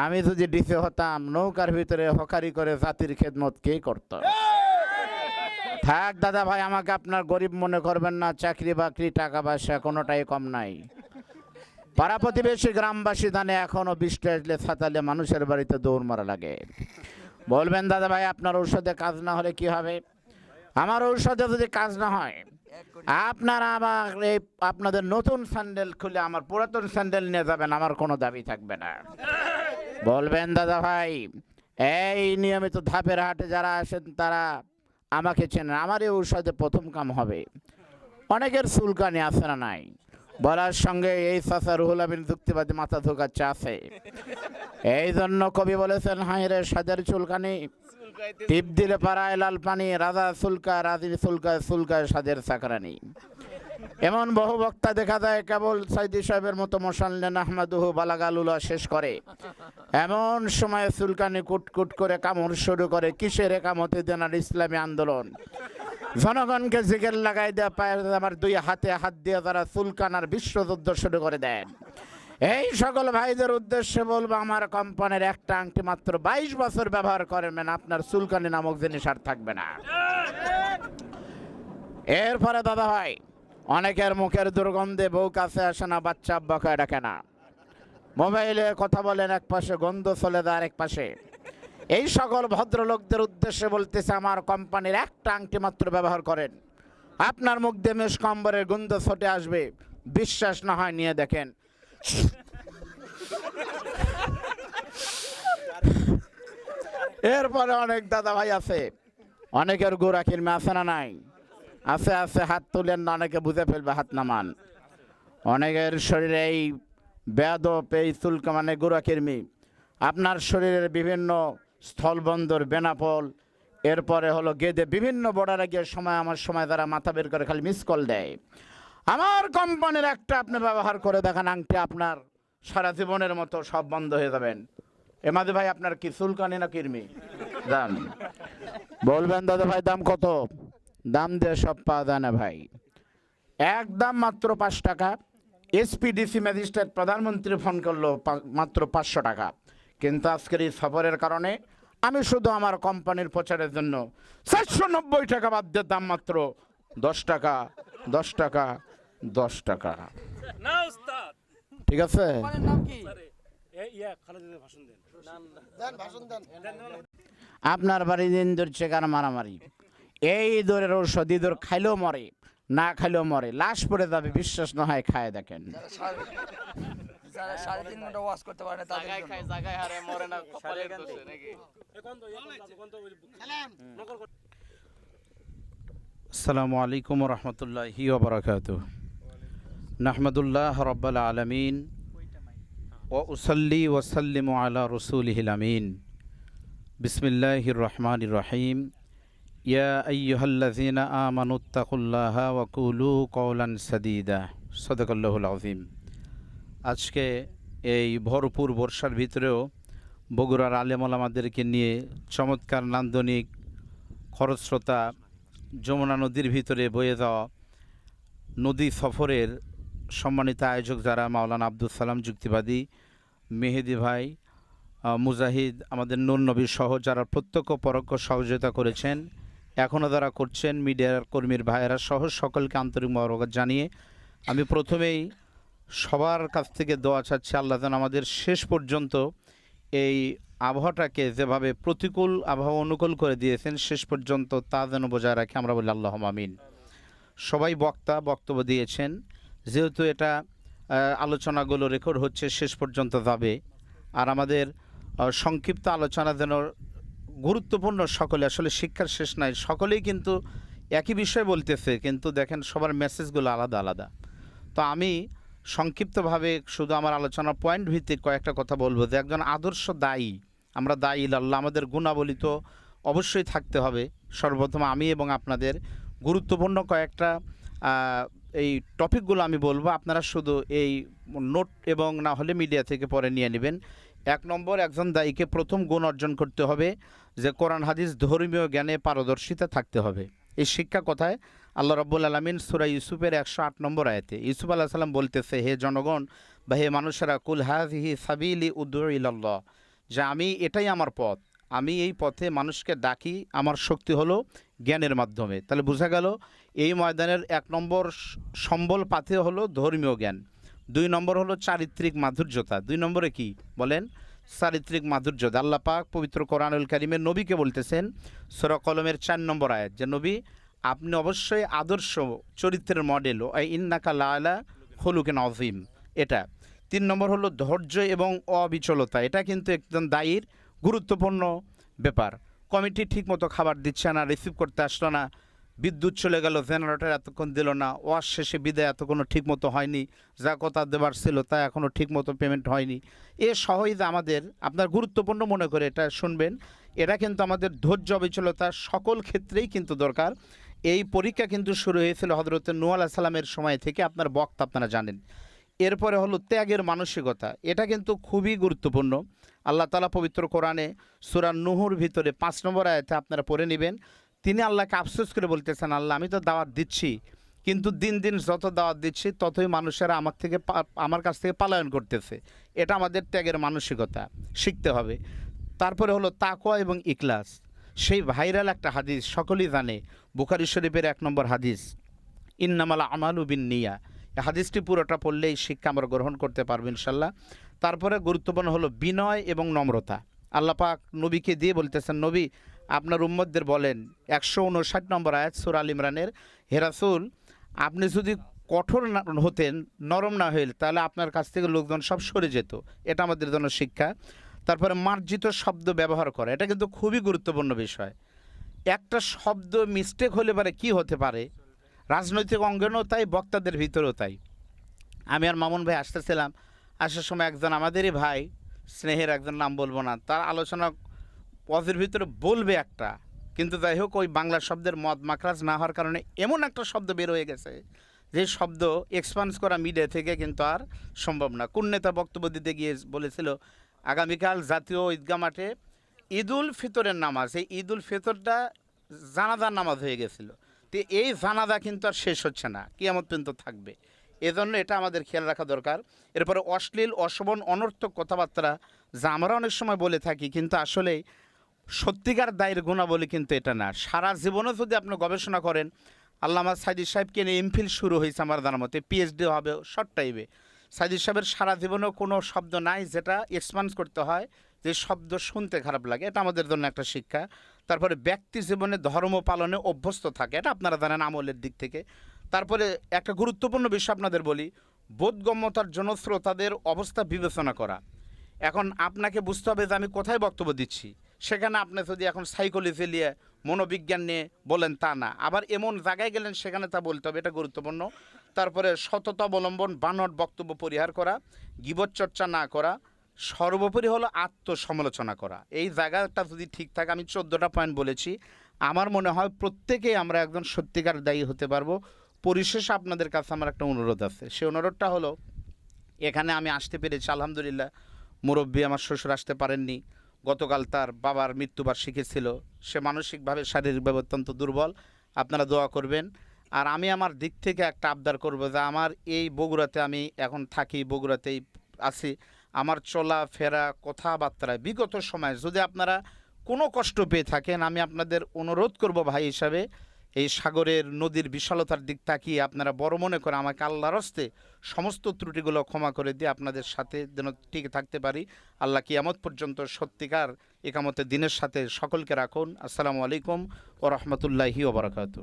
আমি যদি ডিসি হতাম, নৌকার ভিতরে হকারি করে জাতির খেদমত কে করত? থাক দাদা ভাই, আমাকে আপনার গরিব মনে করবেন না, চাকরি বাকরি, টাকা পয়সা কোনোটাই কম নাই। পাড়া প্রতিবেশী গ্রামবাসী দানে এখনও বৃষ্টি আসলে ছাতালে মানুষের বাড়িতে দৌড় মারা লাগে। বলবেন, দাদা ভাই, আপনার ঔষধে কাজ না হলে কি হবে? আমার ঔষধে যদি কাজ না হয়, আপনারা আমার এই আপনাদের নতুন স্যান্ডেল খুলে আমার পুরাতন স্যান্ডেল নিয়ে যাবেন, আমার কোনো দাবি থাকবে না। বলবেন দাদা ভাই, এই নিয়মিত ধাপের হাটে যারা আসেন তারা আমাকে চেনেন আমার এই ঔষধে প্রথম কাম হবে। অনেকের চুলকানি আছে না নাই? বলার সঙ্গে এই চাচা রুহুল আমিন যুক্তিবাদী মাথা ধোকাচ্ছে আছে। এই জন্য কবি বলেছেন হাই রে সাদের চুলকানি, টিপ দিলে পাড়ায় লাল পানি, রাজা সুলকা রাজির সুলকা সুলকায় সাদের চাকরানি। এমন বহু বক্তা দেখা যায় কেবল সাইদি সাহেবের মতো মোসাল্লেন আহমদুহু বালাগালুলা শেষ করে। এমন সময় সুলকানি কুটকুট করে কামড় শুরু করে কিসের একামতে দেনার ইসলামী আন্দোলন। জনগণকে জিগের লাগাই দেওয়া পায়ের আমার দুই হাতে হাত দিয়ে তারা সুলকানার বিশ্বযুদ্ধ শুরু করে দেন। এই সকল ভাইদের উদ্দেশ্যে বলব, আমার কোম্পানির একটা আংটি মাত্র বাইশ বছর ব্যবহার করবেন, আপনার সুলকানি নামক জিনিস আর থাকবে না। এরপরে দাদা ভাই অনেকের মুখের দুর্গন্ধে বউ কাছে আসে না, বাচ্চা আব্বাকে ডাকে না। মোবাইলে কথা বলেন এক পাশে, গন্ধ চলে যায় আরেক পাশে। এই সকল ভদ্রলোকদের উদ্দেশ্যে বলতেছে, আমার কোম্পানির একটা আংটি মাত্র ব্যবহার করেন। আপনার মুখ দিয়ে মেষ কম্বরের গন্ধ ছটে আসবে। বিশ্বাস না হয় নিয়ে দেখেন। এরপরে অনেক দাদা ভাই আছে। অনেকের গোড়া কিনবে আছে না নাই? আছে আছে হাত তুলেন না, অনেকে বুঝে ফেলবে হাত নামান। অনেকের শরীরে এই বেদপ এই চুলকা মানে গোড়া কির্মি আপনার শরীরের বিভিন্ন স্থলবন্দর, বেনাপল, এরপরে হলো গেদে, বিভিন্ন বর্ডারে গিয়ে সময়, আমার সময় তারা মাথা বের করে খালি মিস কল দেয়। আমার কোম্পানির একটা আপনি ব্যবহার করে দেখেন, আংটি আপনার সারা জীবনের মতো সব বন্ধ হয়ে যাবেন। এমাদি ভাই, আপনার কি চুলকানি না কিরমি? দাম বলবেন দাদা ভাই দাম কত? দাম দিয়ে সব পাওয়া যায় না ভাই। একদম মাত্র পাঁচ টাকা। এসপিডিসি ম্যাজিস্ট্রেট প্রধানমন্ত্রী ফোন করল পা- মাত্র পাঁচশো টাকা। কিন্তু আজকের এই সফরের কারণে আমি শুধু আমার কোম্পানির প্রচারের জন্য চারশো নব্বই টাকা বাদ দিয়ে দাম মাত্র দশ টাকা দশ টাকা দশ টাকা। ঠিক আছে? এ ইয়া খালেদের ভাষণ দেন। আপনার বাড়ি দিন। ধরছে কার মারামারি। এই দৌড়ের ঔষধ ইঁদুর খাইলেও মরে না খাইলেও মরে। লাশ পড়ে যাবে বিশ্বাস না হয় খায় দেখেন। যারা সাড়ে তিন ঘণ্টা ওয়াশ করতে পারে না তাদের জন্য। এখন তো এখন তো এখন তো নকল আসসালামু আলাইকুম রহমতুল্লাহি ওবরাকাত নাহমদুল্লাহ রব্বাল আলমিন ও উসল্লি ওসাল্লিম আলা রসুলহিল আমিন। বিসমিল্লাহ রহমান রহিম। ইয়া আইয়ুহাল্লাযীনা আমানুত্তাকুল্লাহ ওয়াকুলু কওলান সাদীদা সদাকাল্লাহুল আযীম আজকে এই ভরপুর বর্ষার ভিতরেও বগুড়ার আলেমল আমাদেরকে নিয়ে চমৎকার নান্দনিক খরস্রোতা যমুনা নদীর ভিতরে বয়ে যাওয়া নদী সফরের সম্মানিত আয়োজক যারা মাওলানা আব্দুল সালাম যুক্তিবাদী, মেহেদি ভাই মুজাহিদ, আমাদের নূর নবী সহ যারা প্রত্যক্ষ পরোক্ষ সহযোগিতা করেছেন এখনও যারা করছেন মিডিয়ার কর্মীর ভাইয়েরা সহ সকলকে আন্তরিক মরকত জানিয়ে আমি প্রথমেই সবার কাছ থেকে দোয়া চাচ্ছি, আল্লাহ যেন আমাদের শেষ পর্যন্ত এই আবহাওয়াটাকে যেভাবে প্রতিকূল আবহাওয়া অনুকূল করে দিয়েছেন, শেষ পর্যন্ত তা যেন বজায় রাখে। আমরা বলি আল্লাহ আমিন। সবাই বক্তা বক্তব্য দিয়েছেন, যেহেতু এটা আলোচনাগুলো রেকর্ড হচ্ছে, শেষ পর্যন্ত যাবে। আর আমাদের সংক্ষিপ্ত আলোচনা যেন গুরুত্বপূর্ণ সকলে, আসলে শিক্ষার শেষ নাই, সকলেই কিন্তু একই বিষয় বলতেছে, কিন্তু দেখেন সবার মেসেজগুলো আলাদা আলাদা। তো আমি সংক্ষিপ্তভাবে শুধু আমার আলোচনার পয়েন্ট ভিত্তিক কয়েকটা কথা বলব যে, একজন আদর্শ দায়ী, আমরা দায়ী আল্লাহ, আমাদের গুণাবলী তো অবশ্যই থাকতে হবে। সর্বপ্রথম আমি এবং আপনাদের গুরুত্বপূর্ণ কয়েকটা এই টপিকগুলো আমি বলব, আপনারা শুধু এই নোট এবং না হলে মিডিয়া থেকে পরে নিয়ে নেবেন। এক নম্বর, একজন দায়ীকে প্রথম গুণ অর্জন করতে হবে। যে কোরআন, হাদিস ধর্মীয় জ্ঞানে পারদর্শিতা থাকতে হবে। এই শিক্ষা কথায় আল্লাহ রব্বুল আলমিন সুরা ইউসুফের একশো আট নম্বর আয়তে ইউসুফ আল্লাহ সাল্লাম বলতেছে, হে জনগণ, বা হে মানুষেরা, কুল হাজহি সাবিলি উদ্দুল্লাহ যে আমি এটাই আমার পথ। আমি এই পথে মানুষকে ডাকি, আমার শক্তি হলো জ্ঞানের মাধ্যমে। তাহলে বোঝা গেল, এই ময়দানের এক নম্বর সম্বল পাথে হলো ধর্মীয় জ্ঞান। দুই নম্বর হলো চারিত্রিক মাধুর্যতা। দুই নম্বরে কি? বলেন চারিত্রিক মাধুর্যতা আল্লাহ পাক পবিত্র কোরআনুল কারিমের নবীকে বলতেছেন, সোরা কলমের চার নম্বর আয়াত, যে নবী, আপনি অবশ্যই আদর্শ চরিত্রের মডেল ও ইন্নাকা লালা হলুকেন অজিম এটা। তিন নম্বর হলো ধৈর্য এবং অবিচলতা। এটা কিন্তু একদম দায়ীর, গুরুত্বপূর্ণ ব্যাপার। কমিটি ঠিকমতো খাবার দিচ্ছে না রিসিভ করতে আসলো না। বিদ্যুৎ চলে গেল জেনারেটর এতক্ষণ দিল না, ওয়াশ শেষে বিদায় এতক্ষণও ঠিকমতো হয়নি, যা কথা দেবার ছিল তা এখনও ঠিকমতো পেমেন্ট হয়নি। এ সহজ আমাদের, আপনার গুরুত্বপূর্ণ মনে করে এটা শুনবেন, এটা কিন্তু আমাদের ধৈর্য, অবিচলতা, সকল ক্ষেত্রেই কিন্তু দরকার। এই পরীক্ষা কিন্তু শুরু হয়েছিল হজরত নূ আলাহ সালামের সময় থেকে, আপনার বক্তা আপনারা জানেন। এরপরে হলো ত্যাগের মানসিকতা, এটা কিন্তু খুবই গুরুত্বপূর্ণ। আল্লাহ তালা পবিত্র কোরআনে সুরান নুহুর ভিতরে পাঁচ নম্বর আয়তে আপনারা পড়ে নেবেন তিনি আল্লাহকে আফসোস করে বলতেছেন, আল্লাহ, আমি তো দাওয়াত দিচ্ছি, কিন্তু দিন দিন যত দাওয়াত দিচ্ছি, ততই মানুষেরা আমার থেকে আমার কাছ থেকে পালায়ন করতেছে। এটা আমাদের ত্যাগের মানসিকতা, শিখতে হবে। তারপরে হলো তাকোয়া এবং ইকলাস সেই ভাইরাল একটা হাদিস, সকলেই জানে, বুখারি শরীফের এক নম্বর হাদিস, ইন্নামালা আমালু বিন নিয়া হাদিসটি পুরোটা পড়লেই শিক্ষা আমরা গ্রহণ করতে পারব ইনশাল্লাহ। তারপরে গুরুত্বপূর্ণ হলো বিনয় এবং নম্রতা। আল্লাহ পাক নবীকে দিয়ে বলতেছেন, নবী আপনার উম্মদদের বলেন, একশো উনষাট নম্বর আয়াত সুর আল ইমরানের হেরাসুল আপনি যদি কঠোর না হতেন, নরম না হইল, তাহলে আপনার কাছ থেকে লোকজন সব সরে যেত। এটা আমাদের জন্য শিক্ষা। তারপরে মার্জিত শব্দ ব্যবহার করা, এটা কিন্তু খুবই গুরুত্বপূর্ণ বিষয়। একটা শব্দ মিস্টেক হলে পারে কি হতে পারে? রাজনৈতিক অঙ্গনেও তাই, বক্তাদের ভিতরেও তাই। আমি আর মামুন ভাই আসতেছিলাম, আসার সময় একজন আমাদেরই ভাই, স্নেহের একজন নাম বলব না, তার আলোচনা পথের ভিতরে বলবে একটা। কিন্তু যাই হোক, ওই বাংলা শব্দের মদ মাখরাজ না হওয়ার কারণে এমন একটা শব্দ বের হয়ে গেছে যে শব্দ এক্সপান্স করা মিডিয়া থেকে কিন্তু আর সম্ভব না। কোন নেতা বক্তব্য দিতে গিয়ে বলেছিল, আগামীকাল জাতীয় ঈদগাহ মাঠে ঈদুল ফিতরের নামাজ। এই ঈদুল ফিতরটা জানাদার নামাজ হয়ে গেছিল। তো এই জানাদা কিন্তু আর শেষ হচ্ছে না, কিয়ামত পর্যন্ত থাকবে। এজন্য এটা আমাদের খেয়াল রাখা দরকার। এরপরে অশ্লীল, অশোভন, অনর্থক কথাবার্তা যা আমরা অনেক সময় বলে থাকি, কিন্তু আসলে সত্যিকার দায়ের গুণাবলী কিন্তু এটা না। সারা জীবনে যদি আপনি গবেষণা করেন, আল্লামা সাইদি সাহেবকে নিয়ে এমফিল শুরু হয়েছে আমার জানার মতে পিএইচডি হবে শর্ট টাইমে সাইদি সাহেবের সারা জীবনেও কোনো শব্দ নাই যেটা এক্সপান্স করতে হয় যে শব্দ শুনতে খারাপ লাগে, এটা আমাদের জন্য একটা শিক্ষা। তারপরে ব্যক্তি জীবনে ধর্ম পালনে অভ্যস্ত থাকে, এটা আপনারা জানেন আমলের দিক থেকে। তারপরে একটা গুরুত্বপূর্ণ বিষয় আপনাদের বলি, বোধগম্যতার জন্য শ্রোতাদের অবস্থা বিবেচনা করা। এখন আপনাকে বুঝতে হবে যে আমি কোথায় বক্তব্য দিচ্ছি। সেখানে আপনি যদি এখন সাইকোলজি নিয়ে, মনোবিজ্ঞান নিয়ে বলেন তা না। আবার এমন জায়গায় গেলেন সেখানে তা বলতে হবে, এটা গুরুত্বপূর্ণ। তারপরে সততা অবলম্বন বানট বক্তব্য পরিহার করা গিবত চর্চা না করা, সর্বোপরি হলো আত্মসমালোচনা করা। এই জায়গাটা যদি ঠিক থাকে, আমি চোদ্দোটা পয়েন্ট বলেছি। আমার মনে হয় প্রত্যেকেই আমরা একজন সত্যিকার দায়ী হতে পারব। পরিশেষে আপনাদের কাছে আমার একটা অনুরোধ আছে। সেই অনুরোধটা হলো, এখানে আমি আসতে পেরেছি, আলহামদুলিল্লাহ। মুরব্বী আমার শ্বশুর আসতে পারেননি। গতকাল তার বাবার মৃত্যুবার্ষিকী ছিল। সে মানসিকভাবে শারীরিকভাবে অত্যন্ত দুর্বল। আপনারা দোয়া করবেন। আর আমি আমার দিক থেকে একটা আবদার করব যে আমার এই বগুড়াতে আমি এখন থাকি, বগুড়াতেই আছি। আমার চলা ফেরা কথাবার্তায় বিগত সময় যদি আপনারা কোনো কষ্ট পেয়ে থাকেন, আমি আপনাদের অনুরোধ করব ভাই হিসাবে এই সাগরের নদীর বিশালতার দিক তাকিয়ে আপনারা বড় মনে করে আমাকে আল্লাহর হস্তে সমস্ত ত্রুটিগুলো ক্ষমা করে দিয়ে আপনাদের সাথে যেন টিকে থাকতে পারি। আল্লাহ কিয়ামত পর্যন্ত সত্যিকার একামতের দিনের সাথে সকলকে রাখুন। আসসালামু আলাইকুম ও রহমতুল্লাহি ওবরাকাতু